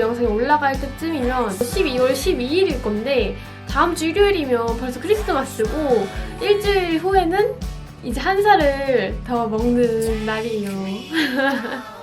영상이 올라갈 때쯤이면 12월 12일일 건데 다음 주 일요일이면 벌써 크리스마스고 일주일 후에는 이제 한 살을 더 먹는 날이에요.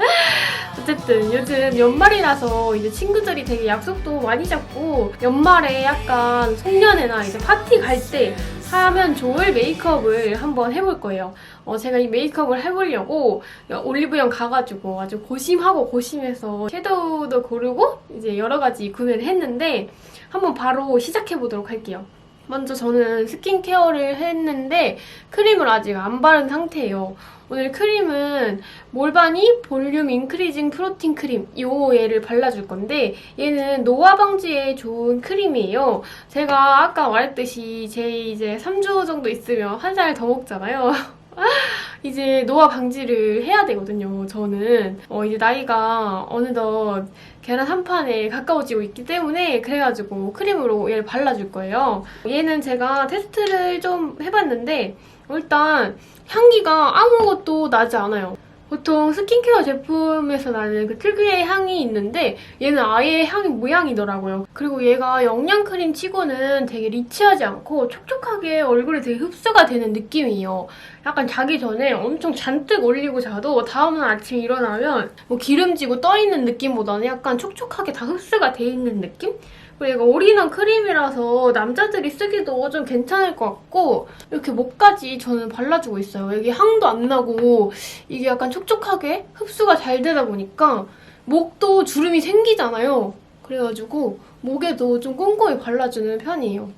어쨌든 요즘 연말이라서 이제 친구들이 되게 약속도 많이 잡고 연말에 약간 송년회나 이제 파티 갈 때 하면 좋을 메이크업을 한번 해볼 거예요. 어, 제가 이 메이크업을 해보려고 올리브영 가가지고 아주 고심하고 고심해서 섀도우도 고르고 이제 여러 가지 구매를 했는데 한번 바로 시작해 보도록 할게요. 먼저 저는 스킨케어를 했는데 크림을 아직 안 바른 상태예요. 오늘 크림은 몰바니 볼륨 인크리징 프로틴 크림 요 얘를 발라줄 건데 얘는 노화 방지에 좋은 크림이에요. 제가 아까 말했듯이 제 이제 3주 정도 있으면 한 살 더 먹잖아요. 이제 노화 방지를 해야 되거든요. 저는 어, 이제 나이가 어느덧 계란 한 판에 가까워지고 있기 때문에 그래가지고 크림으로 얘를 발라줄 거예요. 얘는 제가 테스트를 좀 해봤는데 일단 향기가 아무것도 나지 않아요. 보통 스킨케어 제품에서 나는 그 특유의 향이 있는데 얘는 아예 향이 모양이더라고요. 그리고 얘가 영양 크림 치고는 되게 리치하지 않고 촉촉하게 얼굴에 되게 흡수가 되는 느낌이에요. 약간 자기 전에 엄청 잔뜩 올리고 자도 다음날 아침에 일어나면 뭐 기름지고 떠있는 느낌보다는 약간 촉촉하게 다 흡수가 돼 있는 느낌? 그리고 올인원 크림이라서 남자들이 쓰기도 좀 괜찮을 것 같고 이렇게 목까지 저는 발라주고 있어요. 여기 향도 안 나고 이게 약간 촉촉하게 흡수가 잘 되다 보니까 목도 주름이 생기잖아요. 그래가지고 목에도 좀 꼼꼼히 발라주는 편이에요.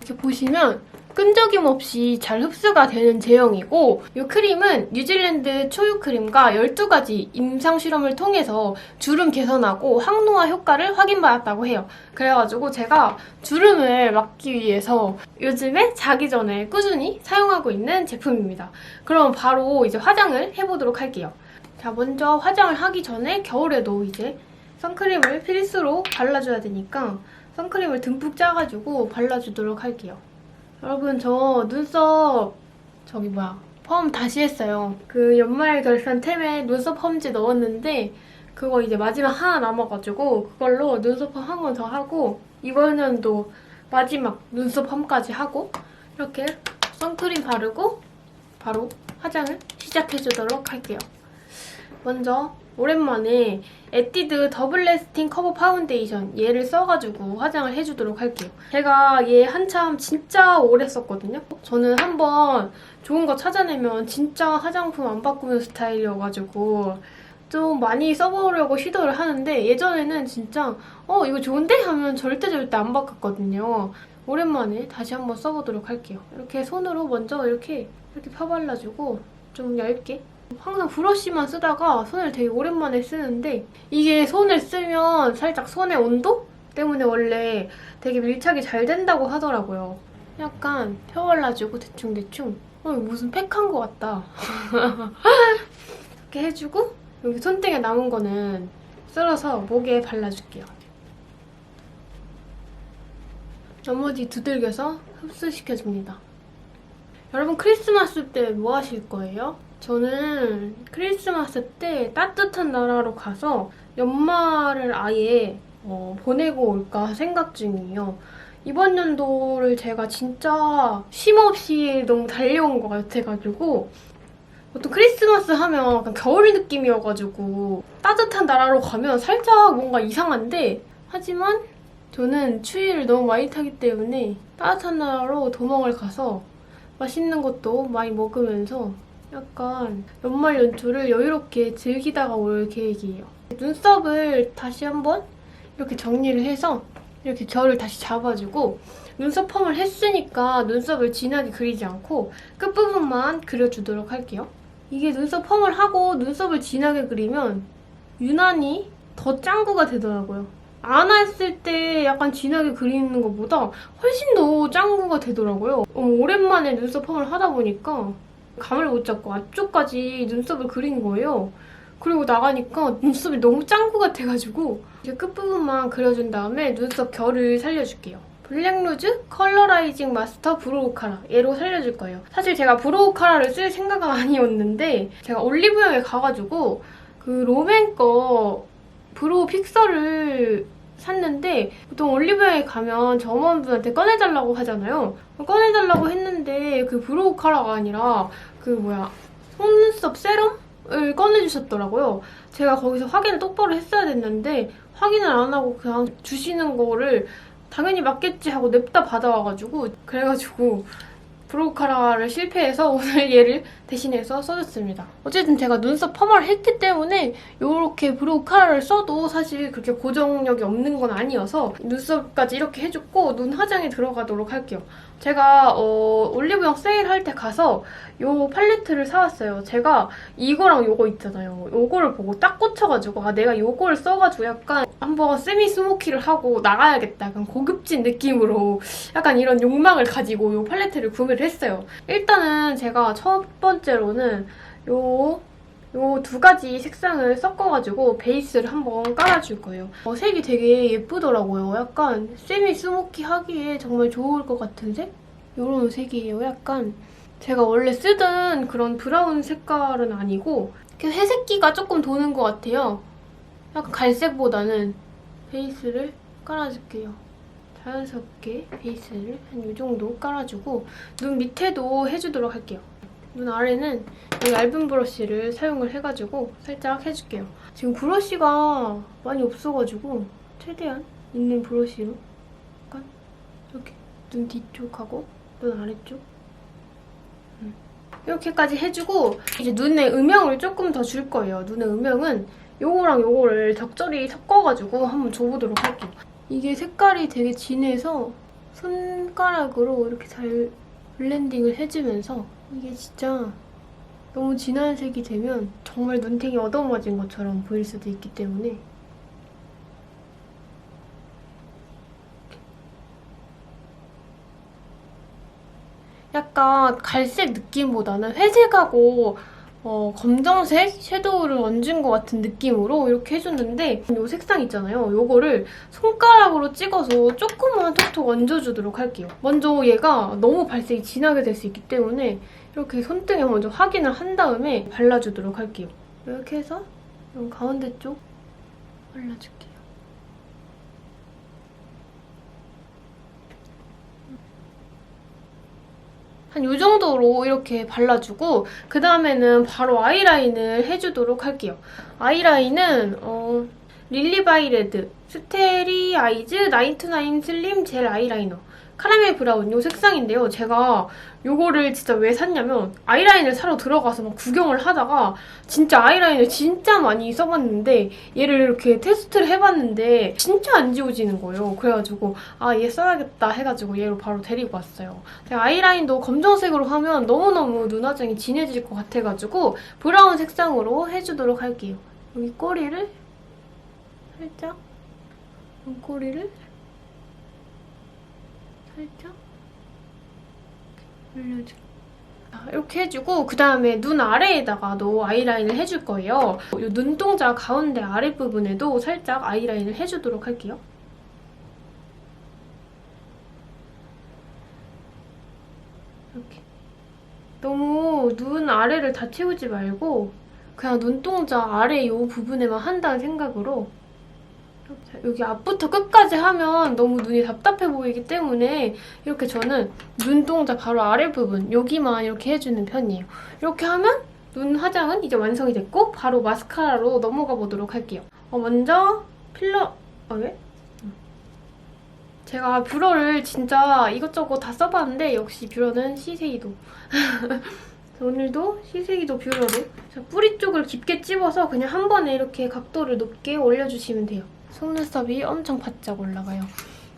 이렇게 보시면 끈적임 없이 잘 흡수가 되는 제형이고 이 크림은 뉴질랜드 초유 크림과 12가지 임상 실험을 통해서 주름 개선하고 항노화 효과를 확인받았다고 해요. 그래가지고 제가 주름을 막기 위해서 요즘에 자기 전에 꾸준히 사용하고 있는 제품입니다. 그럼 바로 이제 화장을 해보도록 할게요. 자, 먼저 화장을 하기 전에 겨울에도 이제 선크림을 필수로 발라줘야 되니까 선크림을 듬뿍 짜가지고 발라주도록 할게요. 여러분 저 눈썹 저기 뭐야 펌 다시 했어요. 그 연말 결산 템에 눈썹 펌지 넣었는데 그거 이제 마지막 하나 남아가지고 그걸로 눈썹 펌한번더 하고 이번 년도 마지막 눈썹 펌까지 하고 이렇게 선크림 바르고 바로 화장을 시작해주도록 할게요. 먼저 오랜만에 에뛰드 더블 레스팅 커버 파운데이션 얘를 써가지고 화장을 해주도록 할게요. 제가 얘 한참 진짜 오래 썼거든요. 저는 한번 좋은 거 찾아내면 진짜 화장품 안 바꾸는 스타일이어가지고 좀 많이 써보려고 시도를 하는데 예전에는 진짜 어 이거 좋은데? 하면 절대 절대 안 바꿨거든요. 오랜만에 다시 한번 써보도록 할게요. 이렇게 손으로 먼저 이렇게 이렇게 펴발라주고 좀 얇게 항상 브러쉬만 쓰다가 손을 되게 오랜만에 쓰는데 이게 손을 쓰면 살짝 손의 온도 때문에 원래 되게 밀착이 잘 된다고 하더라고요. 약간 펴발라주고 대충대충 어, 무슨 팩한 것 같다. 이렇게 해주고 여기 손등에 남은 거는 썰어서 목에 발라줄게요. 나머지 두들겨서 흡수시켜줍니다. 여러분 크리스마스 때 뭐 하실 거예요? 저는 크리스마스 때 따뜻한 나라로 가서 연말을 아예 어, 보내고 올까 생각 중이에요. 이번 연도를 제가 진짜 쉼없이 너무 달려온 것 같아가지고 보통 크리스마스 하면 약간 겨울 느낌이어가지고 따뜻한 나라로 가면 살짝 뭔가 이상한데 하지만 저는 추위를 너무 많이 타기 때문에 따뜻한 나라로 도망을 가서 맛있는 것도 많이 먹으면서 약간 연말 연초를 여유롭게 즐기다가 올 계획이에요. 눈썹을 다시 한번 이렇게 정리를 해서 이렇게 결을 다시 잡아주고 눈썹 펌을 했으니까 눈썹을 진하게 그리지 않고 끝부분만 그려주도록 할게요. 이게 눈썹 펌을 하고 눈썹을 진하게 그리면 유난히 더 짱구가 되더라고요. 안 했을 때 약간 진하게 그리는 것보다 훨씬 더 짱구가 되더라고요. 어, 오랜만에 눈썹 펌을 하다 보니까 감을 못 잡고 앞쪽까지 눈썹을 그린 거예요. 그리고 나가니까 눈썹이 너무 짱구 같아가지고 이제 끝부분만 그려준 다음에 눈썹 결을 살려줄게요. 블랙루즈 컬러라이징 마스터 브로우 카라 얘로 살려줄 거예요. 사실 제가 브로우 카라를 쓸 생각은 아니었는데 제가 올리브영에 가가지고 그 롬앤 거 브로우 픽서를 샀는데 보통 올리브영에 가면 점원분한테 꺼내달라고 하잖아요. 꺼내달라고 했는데 그 브로우 카라가 아니라 그 뭐야 속눈썹 세럼을 꺼내주셨더라고요. 제가 거기서 확인을 똑바로 했어야 됐는데 확인을 안 하고 그냥 주시는 거를 당연히 맞겠지 하고 냅다 받아와가지고 그래가지고 브로우카라를 실패해서 오늘 얘를 대신해서 써줬습니다. 어쨌든 제가 눈썹 펌을 했기 때문에 이렇게 브로우카라를 써도 사실 그렇게 고정력이 없는 건 아니어서 눈썹까지 이렇게 해줬고 눈 화장에 들어가도록 할게요. 제가 어, 올리브영 세일할 때 가서 이 팔레트를 사왔어요. 제가 이거랑 이거 있잖아요. 이거를 보고 딱 꽂혀가지고 아 내가 이거를 써가지고 약간 한번 세미 스모키를 하고 나가야겠다. 약간 고급진 느낌으로 약간 이런 욕망을 가지고 이 팔레트를 구매를 했어요. 일단은 제가 첫 번째로는 요 요 두 가지 색상을 섞어가지고 베이스를 한번 깔아줄 거예요. 어, 색이 되게 예쁘더라고요. 약간 세미 스모키 하기에 정말 좋을 것 같은 색? 요런 색이에요. 약간 제가 원래 쓰던 그런 브라운 색깔은 아니고 이렇게 회색기가 조금 도는 것 같아요. 약간 갈색보다는 베이스를 깔아줄게요. 자연스럽게 베이스를 한 이 정도 깔아주고 눈 밑에도 해주도록 할게요. 눈 아래는 이 얇은 브러쉬를 사용을 해가지고 살짝 해줄게요. 지금 브러쉬가 많이 없어가지고 최대한 있는 브러쉬로 약간 이렇게 눈 뒤쪽하고 눈 아래쪽 음. 이렇게까지 해주고 이제 눈에 음영을 조금 더 줄 거예요. 눈의 음영은 요거랑 요거를 적절히 섞어가지고 한번 줘보도록 할게요. 이게 색깔이 되게 진해서 손가락으로 이렇게 잘 블렌딩을 해주면서 이게 진짜 너무 진한 색이 되면 정말 눈탱이 어두워진 것처럼 보일 수도 있기 때문에. 약간 갈색 느낌보다는 회색하고 어, 검정색 섀도우를 얹은 것 같은 느낌으로 이렇게 해줬는데 이 색상 있잖아요. 이거를 손가락으로 찍어서 조금만 톡톡 얹어주도록 할게요. 먼저 얘가 너무 발색이 진하게 될 수 있기 때문에 이렇게 손등에 먼저 확인을 한 다음에 발라주도록 할게요. 이렇게 해서 이 가운데 쪽 발라줄게요. 한 이 정도로 이렇게 발라주고 그 다음에는 바로 아이라인을 해주도록 할게요. 아이라인은 어, 릴리바이레드 스테리 아이즈 929 슬림 젤 아이라이너 카라멜 브라운 이 색상인데요. 제가 이거를 진짜 왜 샀냐면 아이라인을 사러 들어가서 막 구경을 하다가 진짜 아이라인을 진짜 많이 써봤는데 얘를 이렇게 테스트를 해봤는데 진짜 안 지워지는 거예요. 그래가지고 아 얘 써야겠다 해가지고 얘로 바로 데리고 왔어요. 제가 아이라인도 검정색으로 하면 너무너무 눈 화장이 진해질 것 같아가지고 브라운 색상으로 해주도록 할게요. 여기 꼬리를 살짝 눈꼬리를 살짝 올려줘. 이렇게 해주고 그 다음에 눈 아래에다가도 아이라인을 해줄 거예요. 이 눈동자 가운데 아랫부분에도 살짝 아이라인을 해주도록 할게요. 이렇게. 너무 눈 아래를 다 채우지 말고 그냥 눈동자 아래 이 부분에만 한다는 생각으로 여기 앞부터 끝까지 하면 너무 눈이 답답해 보이기 때문에 이렇게 저는 눈동자 바로 아래 부분 여기만 이렇게 해주는 편이에요. 이렇게 하면 눈 화장은 이제 완성이 됐고 바로 마스카라로 넘어가 보도록 할게요. 어, 먼저 필러... 아 왜? 제가 뷰러를 진짜 이것저것 다 써봤는데 역시 뷰러는 시세이도. 오늘도 시세이도 뷰러로 뿌리 쪽을 깊게 찝어서 그냥 한 번에 이렇게 각도를 높게 올려주시면 돼요. 속눈썹이 엄청 바짝 올라가요.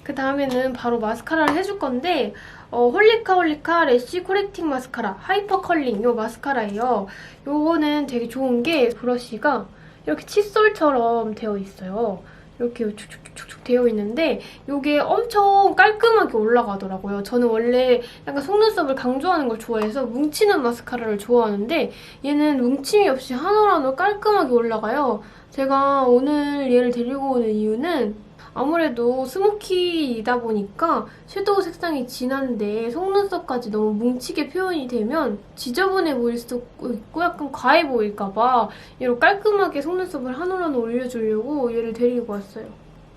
그 다음에는 바로 마스카라를 해줄 건데 어, 홀리카 홀리카 래쉬 코렉팅 마스카라 하이퍼 컬링 요 마스카라예요. 요거는 되게 좋은 게 브러쉬가 이렇게 칫솔처럼 되어 있어요. 이렇게 축축축축 되어 있는데 이게 엄청 깔끔하게 올라가더라고요. 저는 원래 약간 속눈썹을 강조하는 걸 좋아해서 뭉치는 마스카라를 좋아하는데 얘는 뭉침이 없이 올 깔끔하게 올라가요. 제가 오늘 얘를 데리고 오는 이유는 아무래도 스모키이다 보니까 섀도우 색상이 진한데 속눈썹까지 너무 뭉치게 표현이 되면 지저분해 보일 수도 있고 약간 과해 보일까봐 이렇게 깔끔하게 속눈썹을 한 올 한 올 올려주려고 얘를 데리고 왔어요.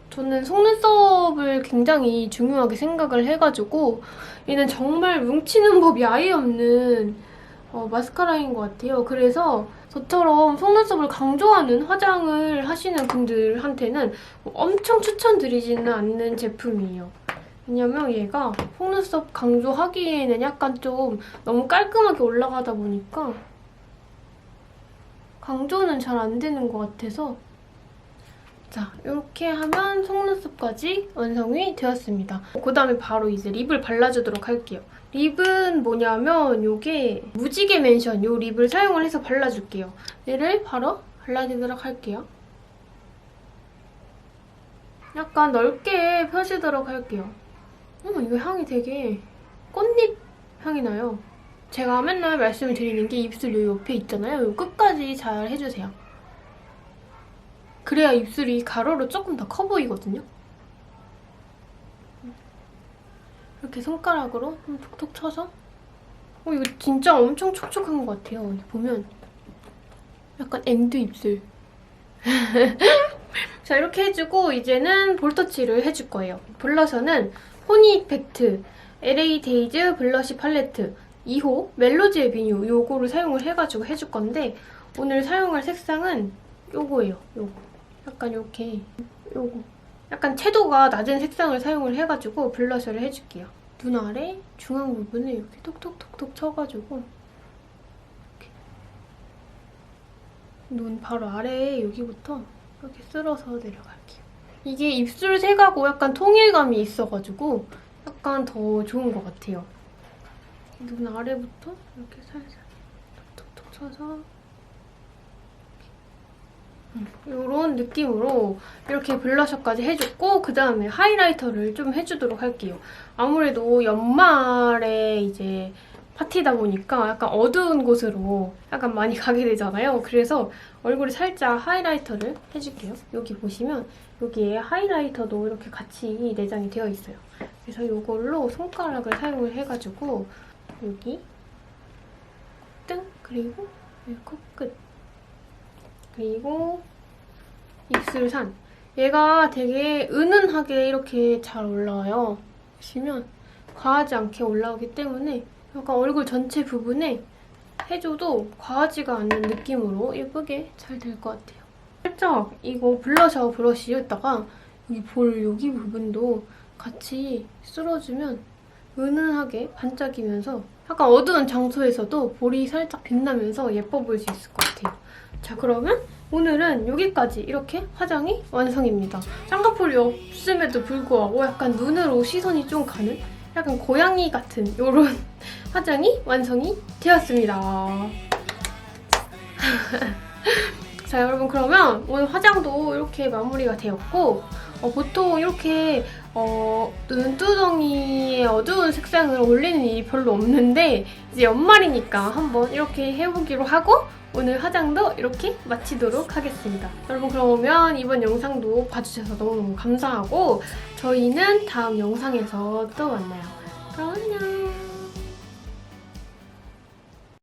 저는 속눈썹을 굉장히 중요하게 생각을 해가지고 얘는 정말 뭉치는 법이 아예 없는 어, 마스카라인 것 같아요. 그래서 저처럼 속눈썹을 강조하는 화장을 하시는 분들한테는 뭐 엄청 추천드리지는 않는 제품이에요. 왜냐면 얘가 속눈썹 강조하기에는 약간 좀 너무 깔끔하게 올라가다 보니까 강조는 잘 안 되는 것 같아서 자, 이렇게 하면 속눈썹까지 완성이 되었습니다. 그 다음에 바로 이제 립을 발라주도록 할게요. 립은 뭐냐면 이게 무지개 맨션 이 립을 사용을 해서 발라줄게요. 얘를 바로 발라주도록 할게요. 약간 넓게 펴주도록 할게요. 어, 이거 향이 되게 꽃잎 향이 나요. 제가 맨날 말씀을 드리는 게 입술 요 옆에 있잖아요. 요 끝까지 잘 해주세요. 그래야 입술이 가로로 조금 더 커 보이거든요. 이렇게 손가락으로 좀 톡톡 쳐서 어, 이거 진짜 엄청 촉촉한 것 같아요. 보면 약간 앵두 입술. 자 이렇게 해주고 이제는 볼터치를 해줄 거예요. 블러셔는 호니 이펙트 LA 데이즈 블러쉬 팔레트 2호 멜로디의 비뉴 요거를 사용을 해가지고 해줄 건데 오늘 사용할 색상은 요거예요. 요거. 약간 이렇게 요거. 약간 채도가 낮은 색상을 사용을 해가지고 블러셔를 해줄게요. 눈 아래 중앙 부분을 이렇게 톡톡톡톡 쳐가지고 이렇게 눈 바로 아래에 여기부터 이렇게 쓸어서 내려갈게요. 이게 입술 색하고 약간 통일감이 있어가지고 약간 더 좋은 것 같아요. 눈 아래부터 이렇게 살살 톡톡톡 쳐서 이런 느낌으로 이렇게 블러셔까지 해줬고 그 다음에 하이라이터를 좀 해주도록 할게요. 아무래도 연말에 이제 파티다 보니까 약간 어두운 곳으로 약간 많이 가게 되잖아요. 그래서 얼굴에 살짝 하이라이터를 해줄게요. 여기 보시면 여기에 하이라이터도 이렇게 같이 내장이 되어 있어요. 그래서 이걸로 손가락을 사용을 해가지고 여기 등 그리고 여기 코끝 그리고 입술산. 얘가 되게 은은하게 이렇게 잘 올라와요. 보시면 과하지 않게 올라오기 때문에 약간 얼굴 전체 부분에 해줘도 과하지가 않는 느낌으로 예쁘게 잘 될 것 같아요. 살짝 이거 블러셔 브러쉬 에다가 여기 볼 여기 부분도 같이 쓸어주면 은은하게 반짝이면서 약간 어두운 장소에서도 볼이 살짝 빛나면서 예뻐 보일 수 있을 것 같아요. 자 그러면 오늘은 여기까지 이렇게 화장이 완성입니다. 쌍꺼풀이 없음에도 불구하고 약간 눈으로 시선이 좀 가는 약간 고양이 같은 이런 화장이 완성이 되었습니다. 자 여러분 그러면 오늘 화장도 이렇게 마무리가 되었고 어, 보통 이렇게 어, 눈두덩이에 어두운 색상을 올리는 일이 별로 없는데 이제 연말이니까 한번 이렇게 해보기로 하고 오늘 화장도 이렇게 마치도록 하겠습니다. 여러분 그러면 이번 영상도 봐주셔서 너무너무 감사하고 저희는 다음 영상에서 또 만나요. 그럼 안녕!